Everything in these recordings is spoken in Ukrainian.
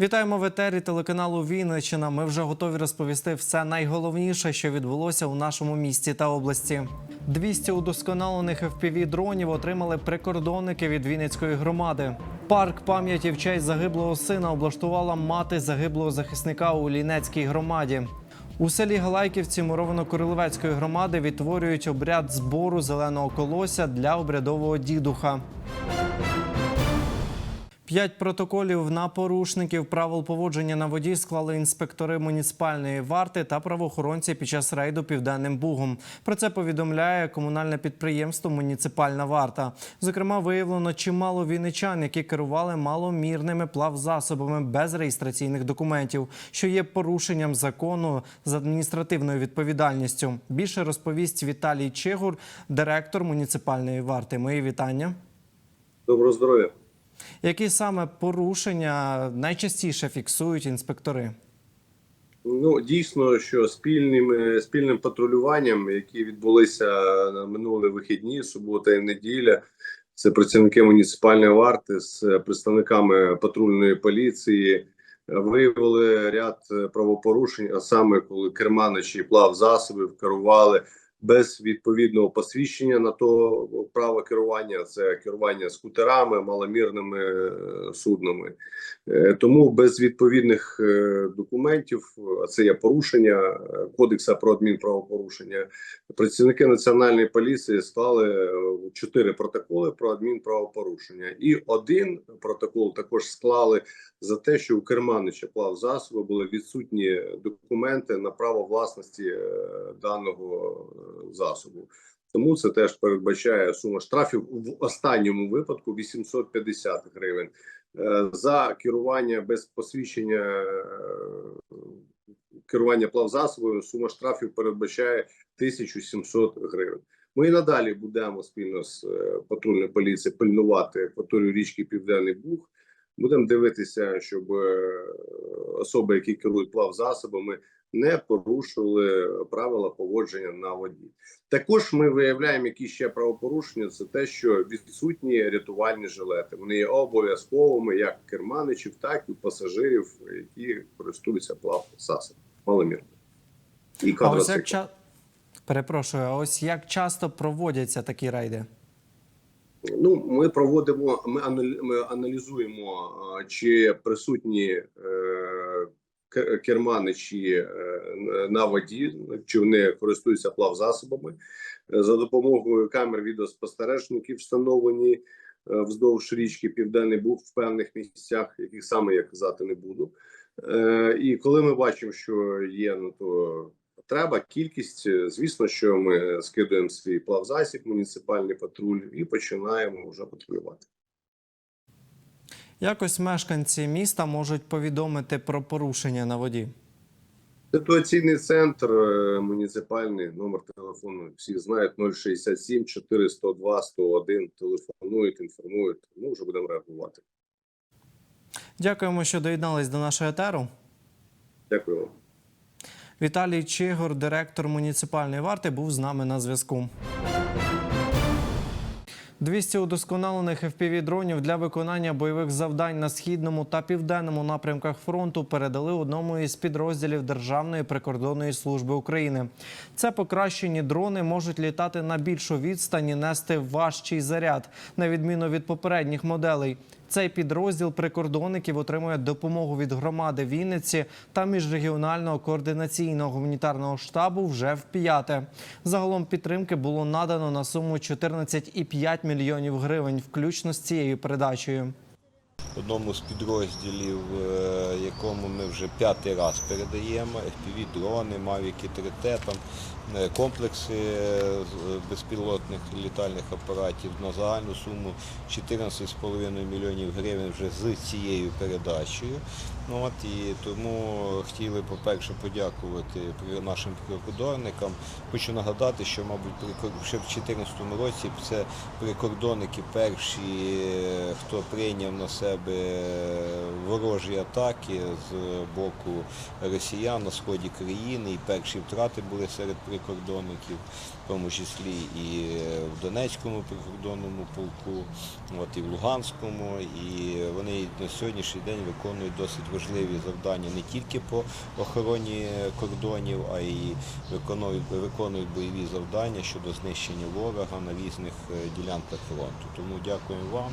Вітаємо в етері телеканалу Вінниччина. Ми вже готові розповісти все найголовніше, що відбулося у нашому місті та області. 200 удосконалених fpv дронів отримали прикордонники від Вінницької громади. Парк пам'яті в честь загиблого сина облаштувала мати загиблого захисника у Лінецькій громаді. У селі Галайківці Муровано-Королевецької громади відтворюють обряд збору зеленого колося для обрядового дідуха. П'ять протоколів на порушників правил поводження на воді склали інспектори муніципальної варти та правоохоронці під час рейду Південним Бугом. Про це повідомляє комунальне підприємство Муніципальна варта. Зокрема, виявлено чимало вінничан, які керували маломірними плавзасобами без реєстраційних документів, що є порушенням закону з адміністративною відповідальністю. Більше розповість Віталій Чигур, директор муніципальної варти. Мої вітання. Доброго здоров'я. Які саме порушення найчастіше фіксують інспектори? Ну дійсно, що спільним спільним патрулюванням, які відбулися на минулі вихідні, субота і неділя, це працівники муніципальної варти з представниками патрульної поліції. Виявили ряд правопорушень, а саме коли керманичі плав засобів керували без відповідного посвідчення на то право керування. Це керування скутерами, маломірними е, суднами. Е, Тому без відповідних е, документів, а це є порушення кодекса про адмінправопорушення. Працівники національної поліції склали чотири протоколи про адмінправопорушення, і один протокол також склали за те, що у керманича плав засоби були відсутні документи на право власності даного засобу. Тому це теж передбачає сума штрафів в останньому випадку 850 гривень. Е, за керування без посвідчення е, керування плавзасобами сума штрафів передбачає 1700 гривень. Ми і надалі будемо спільно з е, патрульною поліцією пильнувати акваторію річки Південний Буг. Будемо дивитися, щоб особи, які керують плавзасобами, не порушували правила поводження на воді. Також ми виявляємо, які ще правопорушення. Це те, що відсутні рятувальні жилети. Вони є обов'язковими як керманичів, так і пасажирів, які користуються плавзасобами. Маломірно. І А ось як ча... перепрошую, а ось як часто проводяться такі рейди? Ну, ми проводимо, ми, аналі- аналізуємо, чи присутні е, керманичі е, на воді, чи вони користуються плавзасобами. Е, За допомогою камер відеоспостережників встановлені е, вздовж річки Південний Буг в певних місцях, яких саме я казати не буду. І коли ми бачимо, що є на то Треба кількість, звісно, що ми скидуємо свій плавзасіб, муніципальний патруль і починаємо вже патрулювати. Якось мешканці міста можуть повідомити про порушення на воді. Ситуаційний центр е, муніципальний номер телефону. Всі знають 067 402 101. Телефонують, інформують. Ми вже будемо реагувати. Дякуємо, що доєднались до нашого етеру. Дякую вам. Віталій Чигур, директор муніципальної варти, був з нами на зв'язку. 200 удосконалених FPV-дронів для виконання бойових завдань на східному та південному напрямках фронту передали одному із підрозділів Державної прикордонної служби України. Це покращені дрони можуть літати на більшу відстань і нести важчий заряд, на відміну від попередніх моделей. Цей підрозділ прикордонників отримує допомогу від громади Вінниці та міжрегіонального координаційного гуманітарного штабу вже в п'яте. Загалом підтримки було надано на суму 14,5 мільйонів гривень, включно з цією передачею. одному з підрозділів, е, якому ми вже п'ятий раз передаємо FPV-дрони, мавіки 3T, там комплекси е, безпілотних літальних апаратів на загальну суму 14,5 мільйонів гривень вже з цією передачею. Ну, от, і тому хотіли, по-перше, подякувати нашим прикордонникам. Хочу нагадати, що, мабуть, ще в 2014 році це прикордонники перші, хто прийняв на себе ворожі атаки з боку росіян на сході країни, і перші втрати були серед прикордонників, в тому числі і в Донецькому прикордонному полку, от і в Луганському. І вони на сьогоднішній день виконують досить важливі завдання не тільки по охороні кордонів, а й виконують, виконують бойові завдання щодо знищення ворога на різних е, ділянках фронту. Тому дякуємо вам.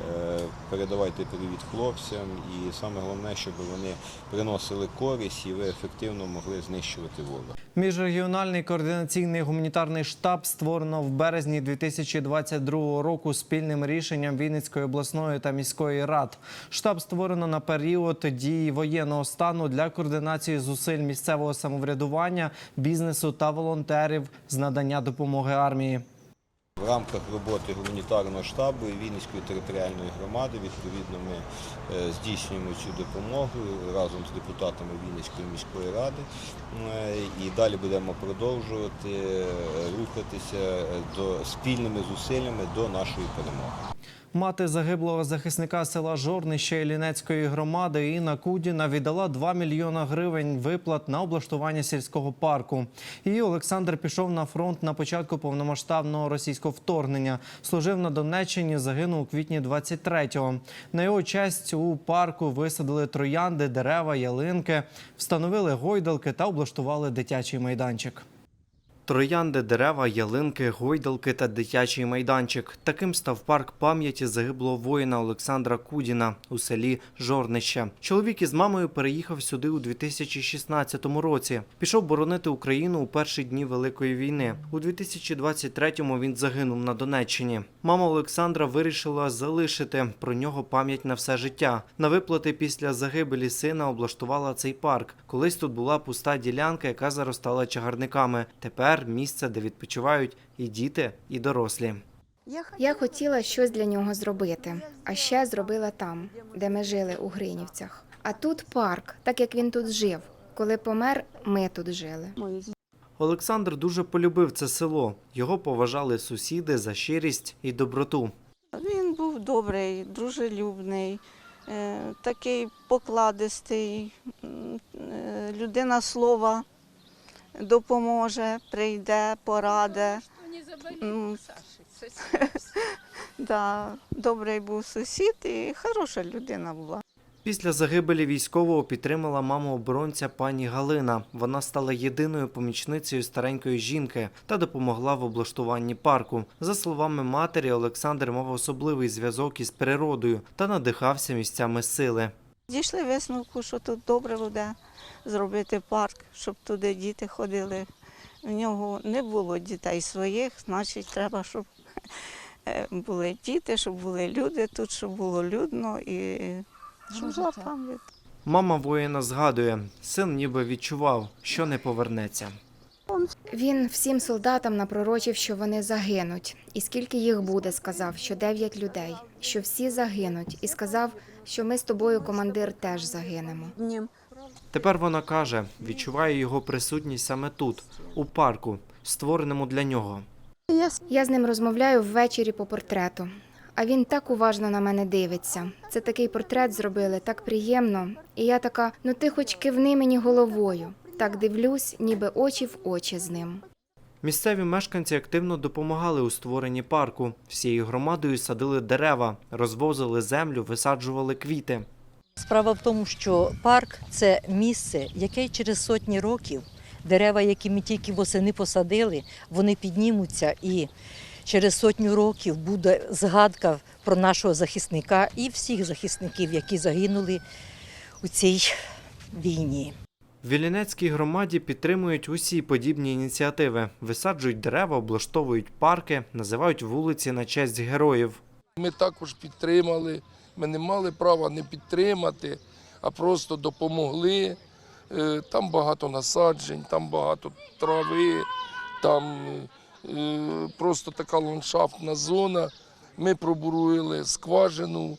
Е, Передавайте привіт хлопцям і саме головне, щоб вони приносили користь і ви ефективно могли знищувати ворога. Міжрегіональний координаційний гуманітарний штаб створено в березні 2022 року спільним рішенням Вінницької обласної та міської рад. Штаб створено на період дії воєнного стану для координації зусиль місцевого самоврядування, бізнесу та волонтерів з надання допомоги армії. В рамках роботи гуманітарного штабу і Вінницької територіальної громади відповідно ми е, здійснюємо цю допомогу разом з депутатами Вінницької міської ради Е, і далі будемо продовжувати е, рухатися до спільними зусиллями до нашої перемоги. Мати загиблого захисника села Жорнище Іллінецької громади Інна Кудіна віддала 2 мільйона гривень виплат на облаштування сільського парку. Її Олександр пішов на фронт на початку повномасштабного російського вторгнення. Служив на Донеччині, загинув у квітні 23-го. На його честь у парку висадили троянди, дерева, ялинки, встановили гойдалки та облаштували дитячий майданчик. Троянди, дерева, ялинки, гойдалки та дитячий майданчик. Таким став парк пам'яті загиблого воїна Олександра Кудіна у селі Жорнище. Чоловік із мамою переїхав сюди у 2016 році. Пішов боронити Україну у перші дні Великої війни. У 2023-му він загинув на Донеччині. Мама Олександра вирішила залишити про нього пам'ять на все життя. На виплати після загибелі сина облаштувала цей парк. Колись тут була пуста ділянка, яка заростала чагарниками. Тепер місце, де відпочивають і діти, і дорослі. Я хотіла щось для нього зробити, а ще зробила там, де ми жили у Гринівцях. А тут парк, так як він тут жив. Коли помер, ми тут жили. Олександр дуже полюбив це село. Його поважали сусіди за щирість і доброту. Він був добрий, дружелюбний, е, такий покладистий, е, людина слова допоможе, прийде, пораде. Да, добрий був сусід і хороша людина була. Після загибелі військового підтримала маму оборонця пані Галина. Вона стала єдиною помічницею старенької жінки та допомогла в облаштуванні парку. За словами матері, Олександр мав особливий зв'язок із природою та надихався місцями сили. Дійшли висновку, що тут добре буде зробити парк, щоб туди діти ходили. В нього не було дітей своїх, значить, треба, щоб е, були діти, щоб були люди тут, щоб було людно і щоб жила пам'ять. Мама воїна згадує, син ніби відчував, що не повернеться. Він всім солдатам напророчив, що вони загинуть. І скільки їх буде, сказав, що дев'ять людей, що всі загинуть, і сказав, що ми з тобою, командир, теж загинемо. Тепер вона каже, відчуває його присутність саме тут, у парку, створеному для нього. Я з ним розмовляю ввечері по портрету. А він так уважно на мене дивиться. Це такий портрет зробили, так приємно. І я така: ну ти хоч кивни мені головою. Так дивлюсь, ніби очі в очі з ним. Місцеві мешканці активно допомагали у створенні парку. Всією громадою садили дерева, розвозили землю, висаджували квіти. Справа в тому, що парк це місце, яке через сотні років дерева, які ми тільки восени посадили, вони піднімуться і через сотню років буде згадка про нашого захисника і всіх захисників, які загинули у цій війні. В Вілінецькій громаді підтримують усі подібні ініціативи, висаджують дерева, облаштовують парки, називають вулиці на честь героїв. Ми також підтримали. Ми не мали права не підтримати, а просто допомогли. Е, Там багато насаджень, там багато трави, там е, просто така ландшафтна зона. Ми пробуруїли скважину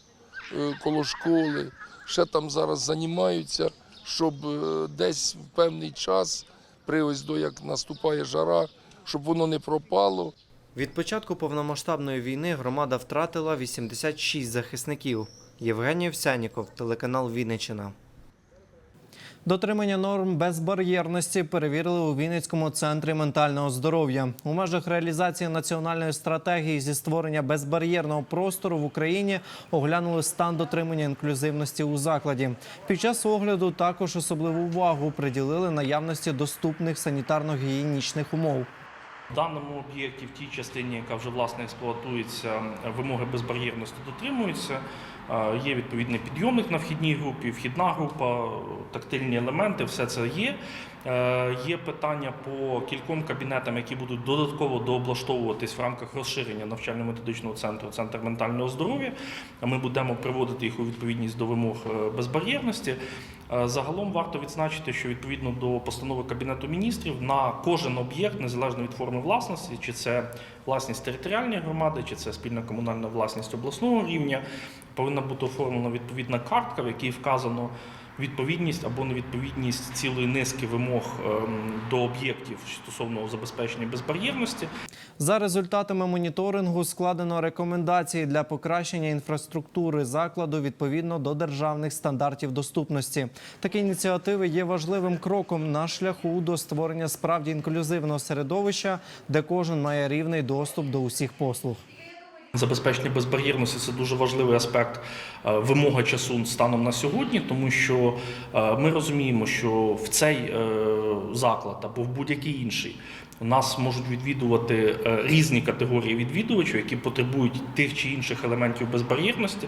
е, коло школи. Ще там зараз займаються, щоб е, десь в певний час, при ось до як наступає жара, щоб воно не пропало. Від початку повномасштабної війни громада втратила 86 захисників. Євгеній Овсяніков, телеканал Вінниччина. Дотримання норм безбар'єрності перевірили у Вінницькому центрі ментального здоров'я. У межах реалізації національної стратегії зі створення безбар'єрного простору в Україні оглянули стан дотримання інклюзивності у закладі. Під час огляду також особливу увагу приділили наявності доступних санітарно-гігієнічних умов. В даному об'єкті, в тій частині, яка вже власне експлуатується, вимоги безбар'єрності дотримуються. Є відповідний підйомник на вхідній групі, вхідна група, тактильні елементи, все це є. Е, Є питання по кільком кабінетам, які будуть додатково дооблаштовуватись в рамках розширення навчально-методичного центру, центр ментального здоров'я. Ми будемо приводити їх у відповідність до вимог е, безбар'єрності. Е, Загалом варто відзначити, що відповідно до постанови Кабінету міністрів на кожен об'єкт, незалежно від форми власності, чи це власність територіальної громади, чи це спільна комунальна власність обласного рівня, повинна бути оформлена відповідна картка, в якій вказано відповідність або невідповідність цілої низки вимог ем, до об'єктів стосовно забезпечення безбар'єрності. За результатами моніторингу складено рекомендації для покращення інфраструктури закладу відповідно до державних стандартів доступності. Такі ініціативи є важливим кроком на шляху до створення справді інклюзивного середовища, де кожен має рівний доступ до усіх послуг. Забезпечення безбар'єрності це дуже важливий аспект вимоги вимога часу станом на сьогодні, тому що е, ми розуміємо, що в цей е, заклад або в будь-який інший нас можуть відвідувати е, різні категорії відвідувачів, які потребують тих чи інших елементів безбар'єрності.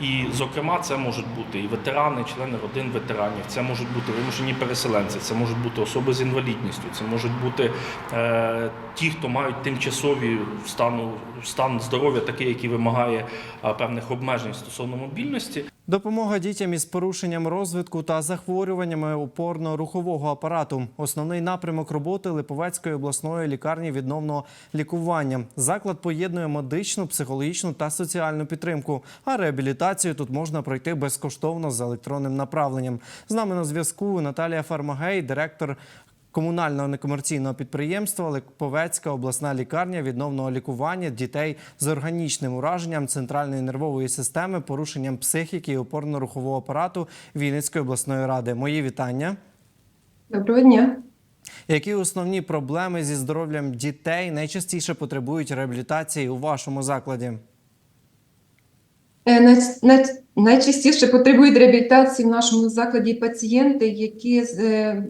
І, зокрема, це можуть бути і ветерани, члени родин ветеранів, це можуть бути вимушені переселенці, це можуть бути особи з інвалідністю, це можуть бути е, ті, хто мають тимчасові стану стан здоров'я, такий, який вимагає е, певних обмежень стосовно мобільності. Допомога дітям із порушенням розвитку та захворюваннями опорно-рухового апарату. Основний напрямок роботи Липовецької обласної лікарні відновного лікування. Заклад поєднує медичну, психологічну та соціальну підтримку. А реабілітацію тут можна пройти безкоштовно з електронним направленням. З нами на зв'язку Наталія Фармагей, директор. Комунального некомерційного підприємства Липовецька обласна лікарня відновного лікування дітей з органічним ураженням центральної нервової системи, порушенням психіки і опорно-рухового апарату Вінницької обласної ради. Мої вітання. Доброго дня. Які основні проблеми зі здоров'ям дітей найчастіше потребують реабілітації у вашому закладі? Е, най- най- Найчастіше потребують реабілітації в нашому закладі пацієнти, які з, е,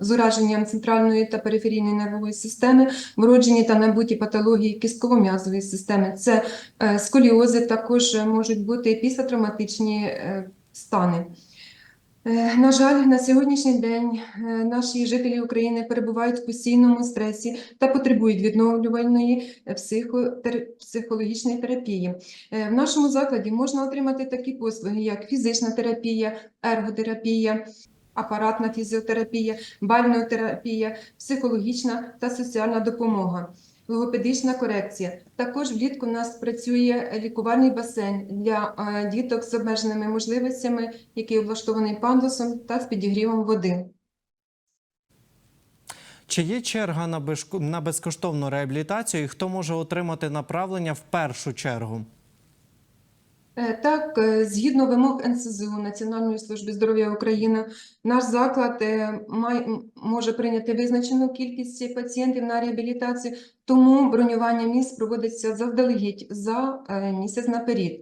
з ураженням центральної та периферійної нервової системи, вроджені та набуті патології кістково-м'язової системи. Це е, сколіози, також е, можуть бути післятравматичні е, стани. На жаль, на сьогоднішній день наші жителі України перебувають в постійному стресі та потребують відновлювальної психологічної терапії. В нашому закладі можна отримати такі послуги, як фізична терапія, ерготерапія, апаратна фізіотерапія, бальнеотерапія, психологічна та соціальна допомога. Логопедична корекція. Також влітку у нас працює лікувальний басейн для е, діток з обмеженими можливостями, який облаштований пандусом та з підігрівом води. Чи є черга на на безкоштовну реабілітацію? І хто може отримати направлення в першу чергу? Е, Так, е, згідно вимог НСЗУ Національної служби здоров'я України, наш заклад е, має, може прийняти визначену кількість пацієнтів на реабілітацію, тому бронювання місць проводиться заздалегідь за місяць наперед.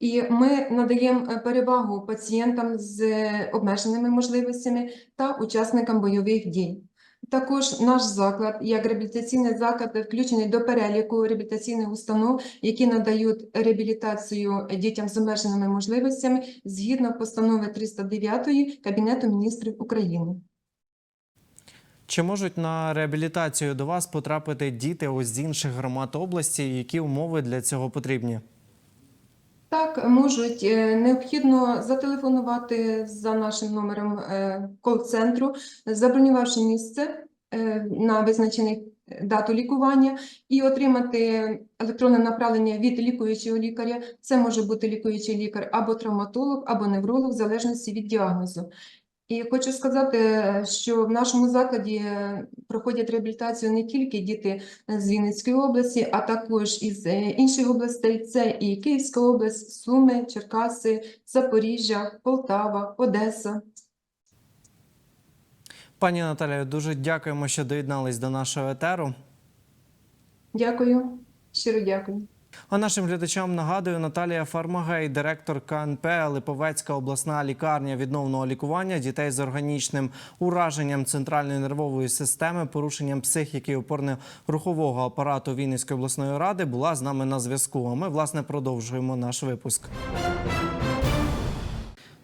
І ми надаємо перевагу пацієнтам з обмеженими можливостями та учасникам бойових дій. Також наш заклад, як реабілітаційний заклад, включений до переліку реабілітаційних установ, які надають реабілітацію дітям з обмеженими можливостями згідно постанови 309 Кабінету міністрів України. Чи можуть на реабілітацію до вас потрапити діти ось з інших громад області? Які умови для цього потрібні? Так, можуть Е, необхідно зателефонувати за нашим номером е, кол-центру, забронювавши місце е, на визначений дату лікування і отримати електронне направлення від лікуючого лікаря. Це може бути лікуючий лікар або травматолог, або невролог, в залежності від діагнозу. І хочу сказати, що в нашому закладі е, проходять реабілітацію не тільки діти з Вінницької області, а також із е, інших областей. Це і Київська область, Суми, Черкаси, Запоріжжя, Полтава, Одеса. Пані Наталія, дуже дякуємо, що доєднались до нашого етеру. Дякую, щиро дякую. А нашим глядачам нагадую, Наталія Фармагей, директор КНП Липовецька обласна лікарня відновного лікування дітей з органічним ураженням центральної нервової системи, порушенням психіки опорно-рухового апарату Вінницької обласної ради, була з нами на зв'язку. А ми власне продовжуємо наш випуск.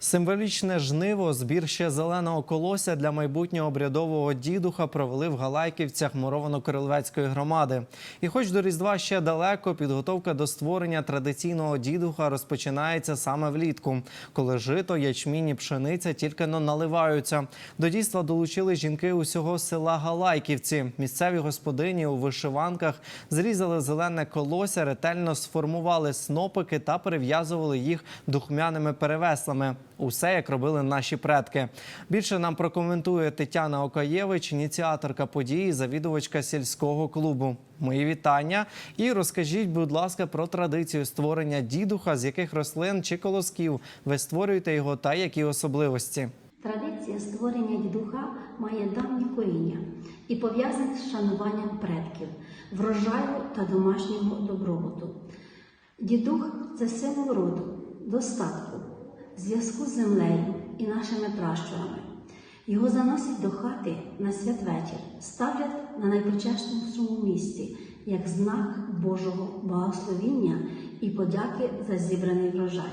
Символічне жниво, збір ще зеленого колося для майбутнього обрядового дідуха провели в Галайківцях Муровано-Кириловецької громади. І хоч до Різдва ще далеко, підготовка до створення традиційного дідуха розпочинається саме влітку, коли жито, ячмінь і пшениця тільки но наливаються. До дійства долучили жінки усього села Галайківці. Місцеві господині у вишиванках зрізали зелене колося, ретельно сформували снопики та перев'язували їх духмяними перевеслами. Усе як робили наші предки. Більше нам прокоментує Тетяна Окаєвич, ініціаторка події, завідувачка сільського клубу. Мої вітання. І розкажіть, будь ласка, про традицію створення дідуха, з яких рослин чи колосків ви створюєте його та які особливості. Традиція створення дідуха має давні коріння і пов'язана з шануванням предків, врожаю та домашнього добробуту. Дідух це символ роду, достатку, зв'язку з землею і нашими пращурами. Його заносять до хати на святвечір, ставлять на найпочеснішому місці як знак Божого благословіння і подяки за зібраний врожай.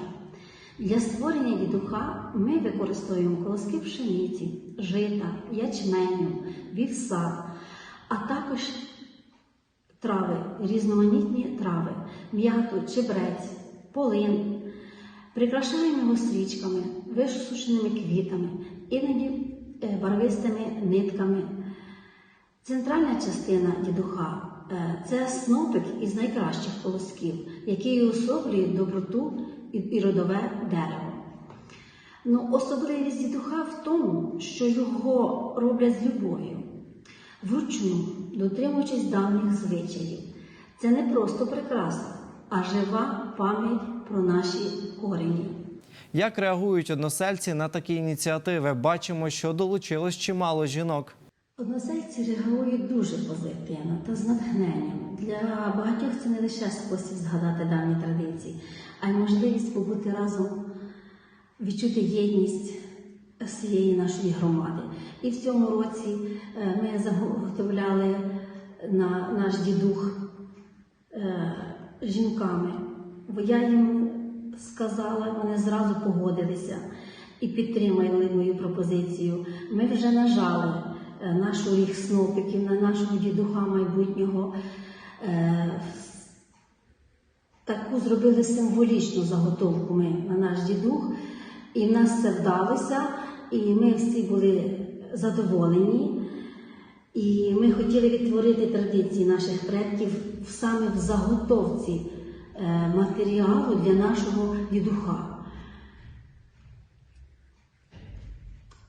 Для створення дідуха ми використовуємо колоски пшениці, жита, ячменю, вівса, а також трави, різноманітні трави, м'яту, чебрець, полин. Прикрашаємо його свічками, висушеними квітами, іноді е, барвистими нитками. Центральна частина дідуха е, це снопик із найкращих колосків, який уособлює доброту і родове дерево. Ну, особливість дідуха в тому, що його роблять з любов'ю, вручну, дотримуючись давніх звичаїв. Це не просто прикраса, а жива пам'ять про наші корені. Як реагують односельці на такі ініціативи? Бачимо, що долучилось чимало жінок. Односельці реагують дуже позитивно та з натхненням. Для багатьох це не лише спосіб згадати давні традиції, а й можливість побути разом, відчути єдність всієї нашої громади. І в цьому році е, ми заготовляли на наш дідух е, жінками. Бо я їм сказала, вони зразу погодилися і підтримали мою пропозицію. Ми вже нажали е, нашу ріг снопиків на нашого дідуха майбутнього. Е, Таку зробили символічну заготовку ми на наш дідух, і в нас це вдалося, і ми всі були задоволені. І ми хотіли відтворити традиції наших предків саме в заготовці матеріалу для нашого дідуха.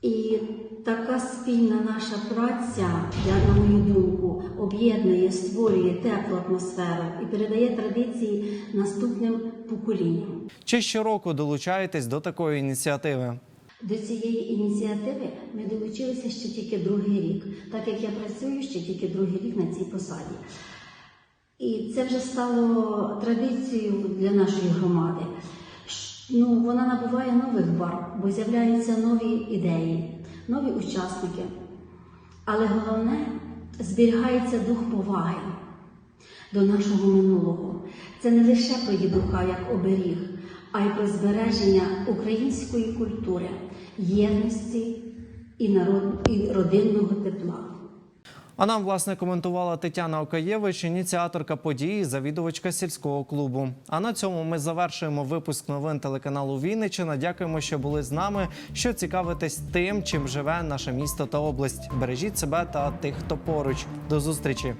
І така спільна наша праця, я, на мою думку, об'єднує, створює теплу атмосферу і передає традиції наступним поколінням. Чи щороку долучаєтесь до такої ініціативи? До цієї ініціативи ми долучилися ще тільки другий рік, так як я працюю ще тільки другий рік на цій посаді. І це вже стало традицією для нашої громади. Ну, вона набуває нових барв, бо з'являються нові ідеї, нові учасники. Але головне зберігається дух поваги до нашого минулого. Це не лише про дідуха як оберіг, а й про збереження української культури, єдності і, народ... і родинного тепла. А нам власне коментувала Тетяна Окаєвич, ініціаторка події, завідувачка сільського клубу. А на цьому ми завершуємо випуск новин телеканалу Вінниччина. Дякуємо, що були з нами. Що цікавитесь тим, чим живе наше місто та область. Бережіть себе та тих, хто поруч. До зустрічі.